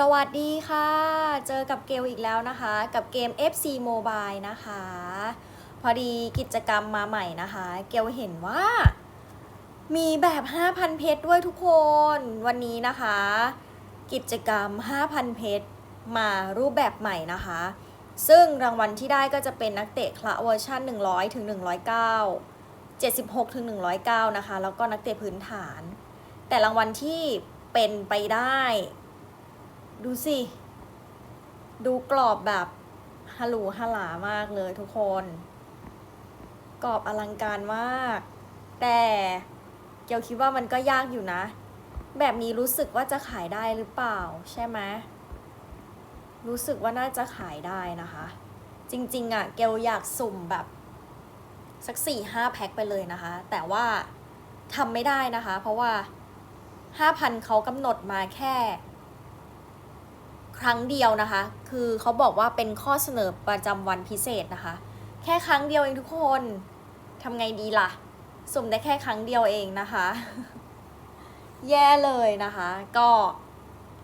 สวัสดีค่ะ เจอกับเกลอีกแล้วนะคะ กับเกม FC Mobile นะคะ พอดีกิจกรรมมาใหม่นะคะ เกลเห็นว่า มีแบบ 5,000 เพชรด้วยทุกคนวันนี้นะคะ กิจกรรม 5,000 เพชรมารูปแบบใหม่นะคะ ซึ่งรางวัลที่ได้ก็จะเป็นนักเตะคละเวอร์ชัน100ถึง109 76ถึง109 นะคะ แล้วก็นักเตะพื้นฐาน แต่รางวัลที่เป็นไปได้ ดูสิ ดูกรอบแบบฮัลโหลฮัลหลามากเลยทุกคน กรอบอลังการมาก แต่เกียวคิดว่ามันก็ยากอยู่นะ แบบนี้รู้สึกว่าจะขายได้หรือเปล่า ใช่ไหมรู้สึกว่าน่าจะขายได้นะคะ จริง ๆอะเกลอยากสุ่มแบบสักสี่ห้าแพ็คไปเลยนะคะ แต่ว่าทำไม่ได้นะคะ เพราะว่าห้าพันเขากำหนดมาแค่ ครั้งเดียวนะคะ คือเขาบอกว่าเป็นข้อเสนอประจำวันพิเศษนะคะ แค่ครั้งเดียวเองทุกคนทำไงดีล่ะสุ่มได้แค่ครั้งเดียวเองนะคะ แย่เลยนะคะ ก็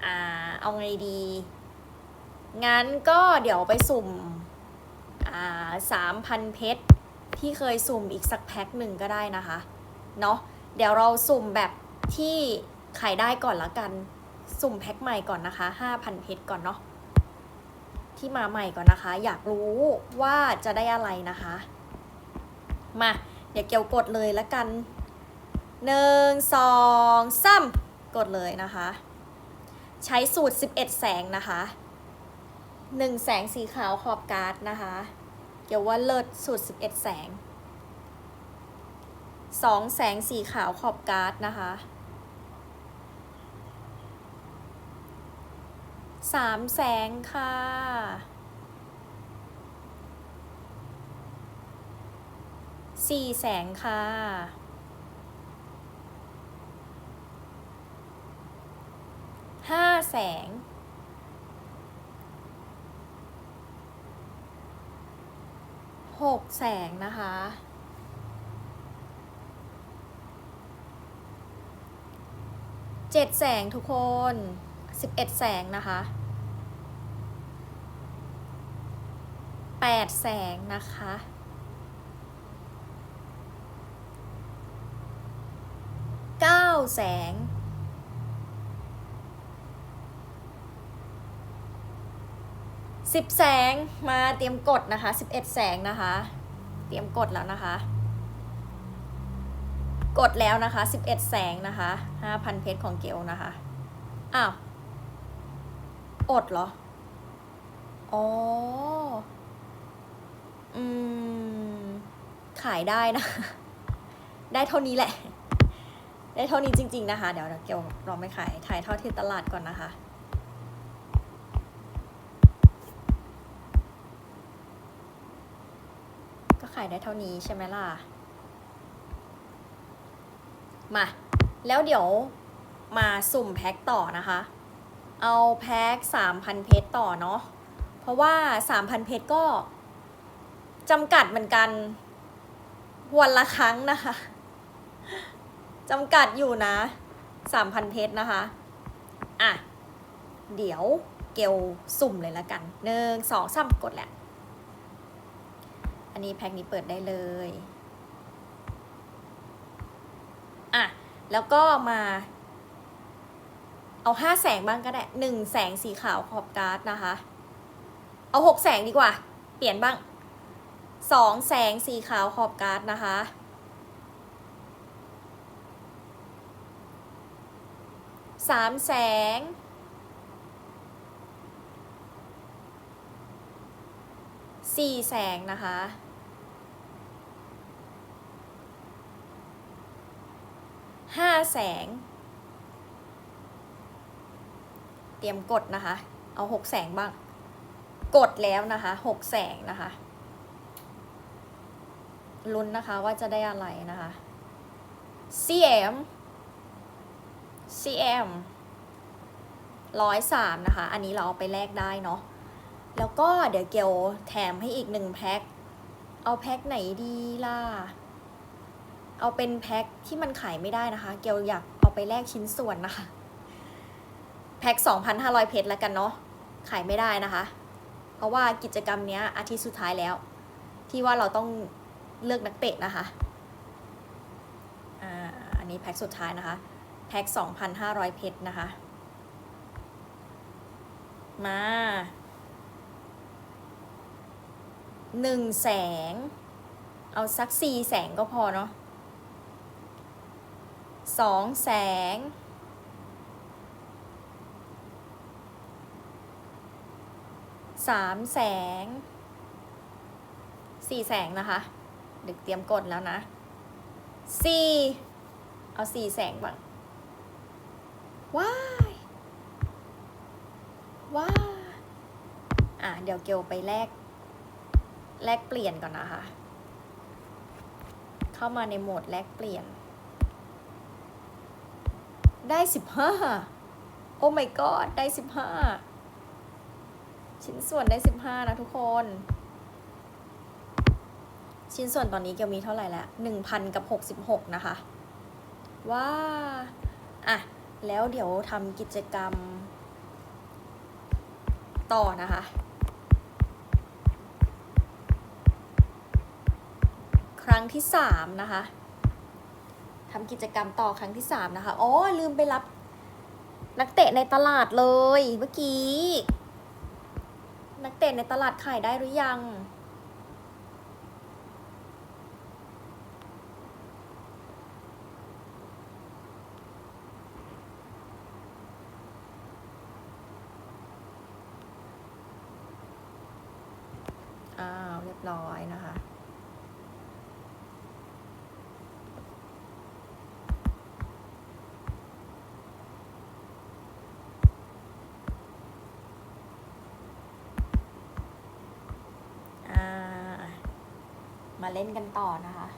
อ่าเอาไงดี งั้นก็เดี๋ยวไปสุ่มอ่าสามพันเพชรที่เคยสุ่มอีกสักแพ็คหนึ่งก็ได้นะคะ เนาะเดี๋ยวเราสุ่มแบบที่ขายได้ก่อนละกัน สุ่มแพ็คใหม่ก่อนนะคะ 5,000เพชรก่อนเนาะที่มาใหม่ก่อนนะคะ อยากรู้ว่าจะได้อะไรนะคะ มาเดี๋ยวเกี่ยวกดเลยละกันหนึ่งสองสามกดเลยนะคะ ใช้สูตร 11 แสงนะคะหนึ่งแสงสีขาวขอบการ์ดนะคะเกี่ยวว่าเลิศสูตร 11 แสงสองแสงสีขาวขอบการ์ดนะคะ สามแสงค่ะ สี่แสงค่ะ ห้าแสง หกแสงนะคะ เจ็ดแสงทุกคน สิบเอ็ดแสงนะคะแปดแสงนะคะเก้าแสงสิบแสงมาเตรียมกดนะคะสิบเอ็ดแสงนะคะ เตรียมกดแล้วนะคะกดแล้วนะคะสิบเอ็ดแสงนะคะห้าพันเพชรของเกลนะคะ อ้าว อดเหรอ อ๋อ อืม ขายได้นะ ได้เท่านี้แหละ ได้เท่านี้จริง ๆ นะคะเดี๋ยวเดี๋ยวเกี่ยวลองไปขายขายเท่าที่ตลาดก่อนนะคะก็ขายได้เท่านี้ใช่ไหมล่ะ มา แล้วเดี๋ยวมาสุ่มแพ็คต่อนะคะ เอาแพ็ค3,000 เพชรต่อเนาะ เพราะว่า 3,000 เพชรก็จำกัดเหมือนกัน วันละครั้งนะคะจำกัดอยู่นะ 3,000 เพชรนะคะ อะ เดี๋ยวเกลสุ่มเลยละกันหนึ่งสองสามกดแหละ อันนี้แพ็คนี้เปิดได้เลย อะ แล้วก็มา เอาห้าแสงบ้างก็ได้หนึ่งแสงสีขาวขอบการ์ดนะคะ เอาหกแสงดีกว่า เปลี่ยนบ้างสองแสงสีขาวขอบการ์ดนะคะสามแสงสี่แสงนะคะห้าแสง เตรียมกดนะคะ เอาหกแสงบ้าง กดแล้วนะคะหกแสงนะคะลุ้นนะคะว่าจะได้อะไรนะคะ CM CM ร้อยสามนะคะ อันนี้เราเอาไปแลกได้เนาะ แล้วก็เดี๋ยวเกลแถมให้อีกหนึ่งแพ็ค เอาแพ็คไหนดีล่ะ เอาเป็นแพ็คที่มันขายไม่ได้นะคะ เกลอยากเอาไปแลกชิ้นส่วนนะคะ แพ็ค2,500 เพชรแล้วกันเนาะขายไม่ได้นะคะ เพราะว่ากิจกรรมเนี้ยอาทิตย์สุดท้ายแล้ว ที่ว่าเราต้องเลือกนักเตะนะคะอ่าอันนี้แพ็คสุดท้ายนะคะ แพ็ค2,500 เพชรนะคะ มาหนึ่งแสง เอาสักสี่แสงก็พอเนาะสองแสง สามแสงสี่แสงนะคะเด็กเตรียมกดแล้วนะสี่เอาสี่แสงบ้างว้ายว้าอะเดี๋ยวเกลไปแลกแลกเปลี่ยนก่อนนะคะ เข้ามาในโหมดแลกเปลี่ยน ได้สิบห้าโอ้ my god ได้สิบห้า ชิ้นส่วนได้สิบห้านะทุกคน ชิ้นส่วนตอนนี้เกียวมีเท่าไหร่แล้วหนึ่งพันกับหกสิบหกนะคะ ว้าอะ แล้วเดี๋ยวทำกิจกรรม ต่อนะคะ ครั้งที่สามนะคะทำกิจกรรมต่อครั้งที่สามนะคะ อ๋อ ลืมไปรับนักเตะในตลาดเลยเมื่อกี้ นักเตะในตลาดขายได้หรือยัง อ้าว เรียบร้อยนะคะ อ่า มาเล่นกันต่อนะคะ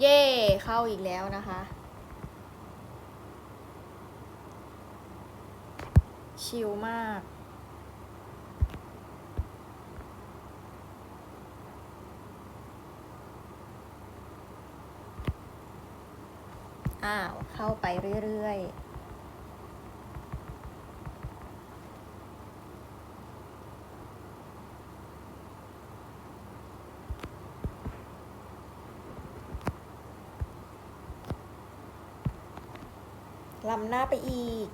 เย่ เข้าอีกแล้วนะคะ ชิลมากอ้าว เข้าไปเรื่อย ๆ ลำหน้าไปอีก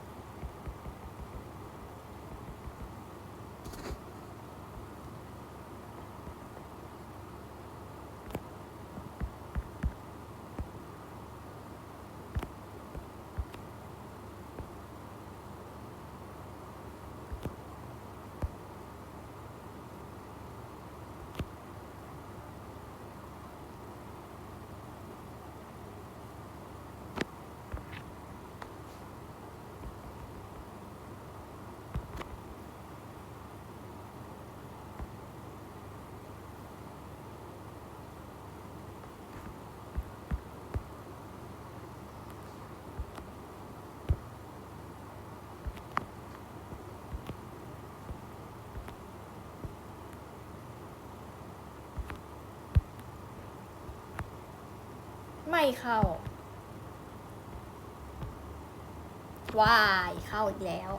ไม่เข้า ว้าย เข้าอีกแล้ว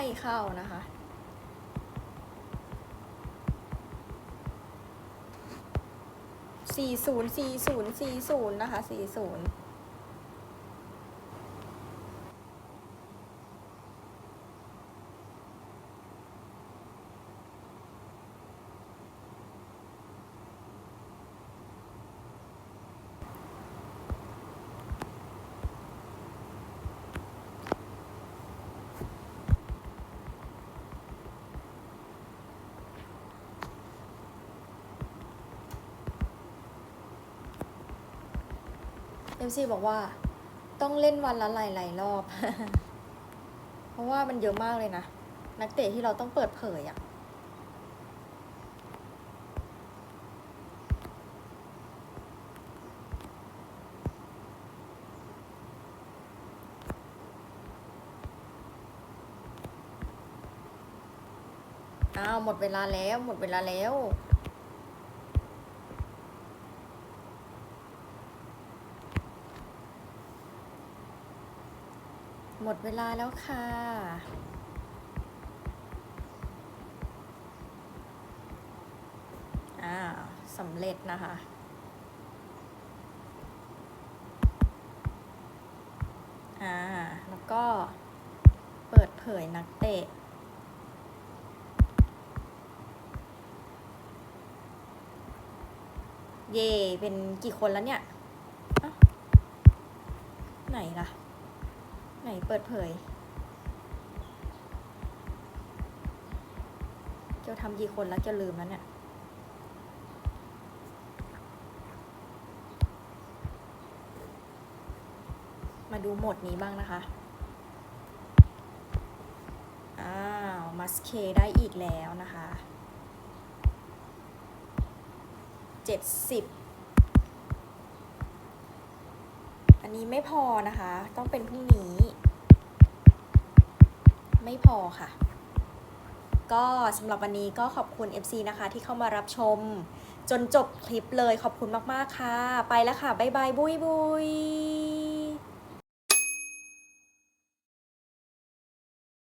ไม่เข้านะคะสี่ศูนย์สี่ศูนย์สี่ศูนย์นะคะสี่ศูนย์ MC บอกว่า ต้องเล่นวันละหลายหลายรอบ เพราะว่ามันเยอะมากเลยนะ นักเตะที่เราต้องเปิดเผยอะ่ะอ้าวหมดเวลาแล้วหมดเวลาแล้ว มดเวลาแล้วค่ะ อ่าสำเร็จนะคะ อ่า แล้วก็เปิดเผยนักเตะเย่เป็นกี่คนแล้วเนี่ย ไหนล่ะ เปิดเผยเกียวทำกี่คนแล้วเกียวลืมแล้วเนี่ยมาดูหมดนี้บ้างนะคะ อ้าว มัสเคได้อีกแล้วนะคะเจ็ดสิบอันนี้ไม่พอนะคะ ต้องเป็นพรุ่งนี้ ไม่พอค่ะ ก็สำหรับวันนี้ก็ขอบคุณ FC นะคะ ที่เข้ามารับชม จนจบคลิปเลยขอบคุณมาก ๆ ค่ะ ไปแล้วค่ะ บ๊ายบาย บุยบุย